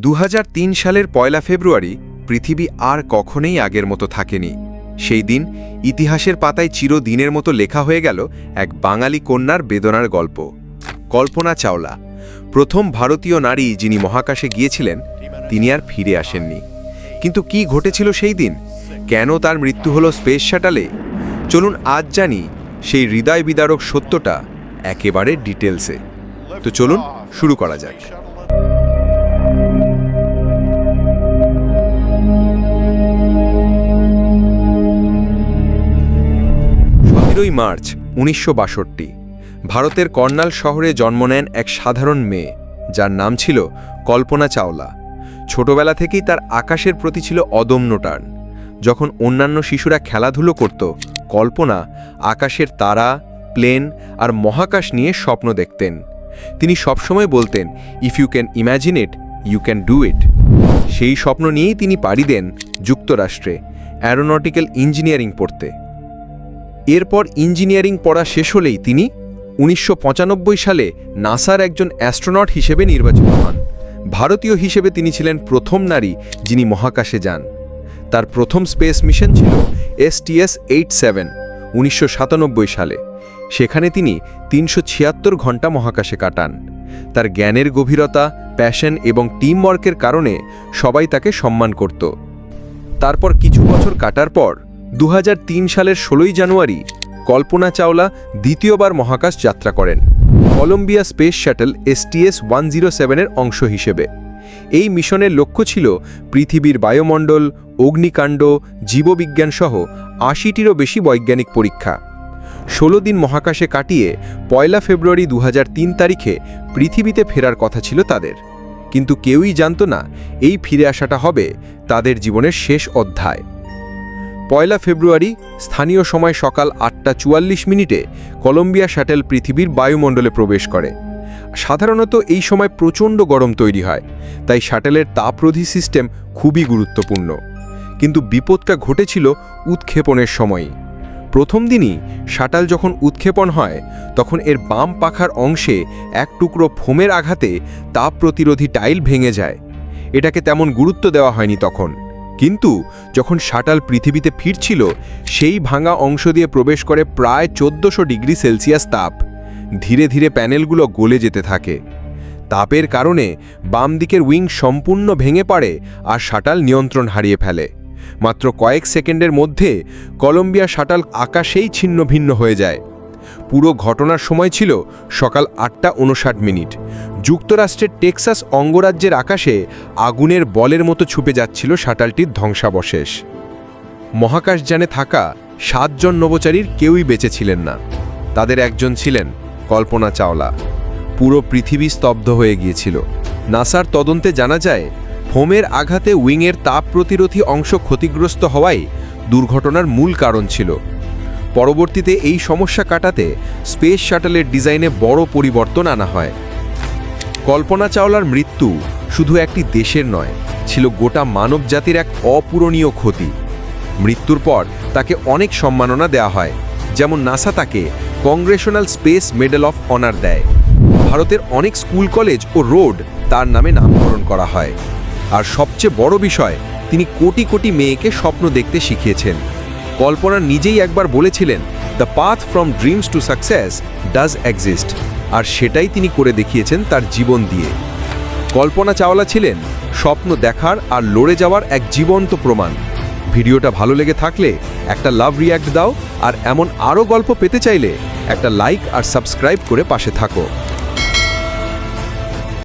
দু হাজার তিন সালের পয়লা ফেব্রুয়ারি পৃথিবী আর কখনোই আগের মতো থাকেনি। সেই দিন ইতিহাসের পাতায় চিরদিনের মতো লেখা হয়ে গেল এক বাঙালি কন্যার বেদনার গল্প। কল্পনা চাওলা, প্রথম ভারতীয় নারী যিনি মহাকাশে গিয়েছিলেন, তিনি আর ফিরে আসেননি। কিন্তু কি ঘটেছিল সেই দিন? কেন তার মৃত্যু হলো স্পেস শাটালে? চলুন আজ জানি সেই হৃদয় বিদারক সত্যটা একেবারে ডিটেলসে। তো চলুন শুরু করা যাক। সতেরোই মার্চ, উনিশশো বাষট্টি। ভারতের কর্নাল শহরে জন্ম নেন এক সাধারণ মেয়ে, যার নাম ছিল কল্পনা চাওলা। ছোটবেলা থেকেই তার আকাশের প্রতি ছিল অদম্য টান। যখন অন্যান্য শিশুরা খেলাধুলো করত, কল্পনা আকাশের তারা, প্লেন আর মহাকাশ নিয়ে স্বপ্ন দেখতেন। তিনি সবসময় বলতেন if you can imagine it you can do it সেই স্বপ্ন নিয়েই তিনি পাড়ি দেন যুক্তরাষ্ট্রে, অ্যারোনটিক্যাল ইঞ্জিনিয়ারিং পড়তে। এরপর ইঞ্জিনিয়ারিং পড়া শেষ হলেই তিনি উনিশশো পঁচানব্বই সালে নাসার একজন অ্যাস্ট্রোনট হিসেবে নির্বাচিত হন। ভারতীয় হিসেবে তিনি ছিলেন প্রথম নারী যিনি মহাকাশে যান। তার প্রথম স্পেস মিশন ছিল এসটিএস এইট সেভেন, উনিশশো সাতানব্বই সালে। সেখানে তিনি তিনশো ঘণ্টা মহাকাশে কাটান। তার জ্ঞানের গভীরতা, প্যাশন এবং টিম ওয়ার্কের কারণে সবাই তাকে সম্মান করত। তারপর কিছু বছর কাটার পর দু হাজার তিন সালের ষোলোই জানুয়ারি কল্পনা চাওলা দ্বিতীয়বার মহাকাশ যাত্রা করেন। Columbia space shuttle STS one zero সেভেনের অংশ হিসেবে। এই মিশনের লক্ষ্য ছিল পৃথিবীর বায়ুমণ্ডল, অগ্নিকাণ্ড, জীববিজ্ঞান সহ আশিটিরও বেশি বৈজ্ঞানিক পরীক্ষা। ষোলো দিন মহাকাশে কাটিয়ে পয়লা ফেব্রুয়ারি দু হাজার তিন তারিখে পৃথিবীতে ফেরার কথা ছিল তাদের। কিন্তু কেউই জানত না এই ফিরে আসাটা হবে তাদের জীবনের শেষ অধ্যায়। পয়লা ফেব্রুয়ারি, স্থানীয় সময় সকাল আটটা চুয়াল্লিশ মিনিটে কলম্বিয়া শাটেল পৃথিবীর বায়ুমণ্ডলে প্রবেশ করে। সাধারণত এই সময় প্রচণ্ড গরম তৈরি হয়, তাই শাটেলের তাপরোধী সিস্টেম খুবই গুরুত্বপূর্ণ। কিন্তু বিপদটা ঘটেছিল উৎক্ষেপণের সময়ই। প্রথম দিনই শাটাল যখন উৎক্ষেপণ হয়, তখন এর বাম পাখার অংশে এক টুকরো ফোমের আঘাতে তাপ প্রতিরোধী টাইল ভেঙে যায়। এটাকে তেমন গুরুত্ব দেওয়া হয়নি তখন। কিন্তু যখন শাটাল পৃথিবীতে ফিরছিল, সেই ভাঙা অংশ দিয়ে প্রবেশ করে প্রায় চোদ্দোশো ডিগ্রি সেলসিয়াস তাপ। ধীরে ধীরে প্যানেলগুলো গলে যেতে থাকে। তাপের কারণে বাম দিকের উইং সম্পূর্ণ ভেঙে পড়ে আর শাটাল নিয়ন্ত্রণ হারিয়ে ফেলে। মাত্র কয়েক সেকেন্ডের মধ্যে কলম্বিয়া শাটাল আকাশেই ছিন্ন ভিন্ন হয়ে যায়। পুরো ঘটনার সময় ছিল সকাল আটটা উনষাট মিনিট। যুক্তরাষ্ট্রের টেক্সাস অঙ্গরাজ্যের আকাশে আগুনের বলের মতো ছুপে যাচ্ছিল শাটালটির ধ্বংসাবশেষ। মহাকাশযানে থাকা সাতজন নবচারীর কেউই বেঁচে ছিলেন না। তাদের একজন ছিলেন কল্পনা চাওলা। পুরো পৃথিবী স্তব্ধ হয়ে গিয়েছিল। নাসার তদন্তে জানা যায় ফোমের আঘাতে উইংয়ের তাপ প্রতিরোধী অংশ ক্ষতিগ্রস্ত হওয়াই দুর্ঘটনার মূল কারণ ছিল। পরবর্তীতে এই সমস্যা কাটাতে স্পেস শাটলের ডিজাইনে বড় পরিবর্তন আনা হয়। কল্পনা চাওলার মৃত্যু শুধু একটি দেশের নয়, ছিল গোটা মানবজাতির এক অপূরণীয় ক্ষতি। মৃত্যুর পর তাকে অনেক সম্মাননা দেওয়া হয়, যেমন নাসা তাকে congressional space medal of honour দেয়। ভারতের অনেক স্কুল, কলেজ ও রোড তার নামে নামকরণ করা হয়। আর সবচেয়ে বড় বিষয়, তিনি কোটি কোটি মেয়েকে স্বপ্ন দেখতে শিখিয়েছেন। কল্পনা নিজেই একবার বলেছিলেন the path from dreams to success does exist আর সেটাই তিনি করে দেখিয়েছেন তার জীবন দিয়ে। কল্পনা চাওলা ছিলেন স্বপ্ন দেখার আর লড়ে যাওয়ার এক জীবন্ত প্রমাণ। ভিডিওটা ভালো লেগে থাকলে একটা লাভ রিয়্যাক্ট দাও আর এমন আরও গল্প পেতে চাইলে একটা লাইক আর সাবস্ক্রাইব করে পাশে থাকো।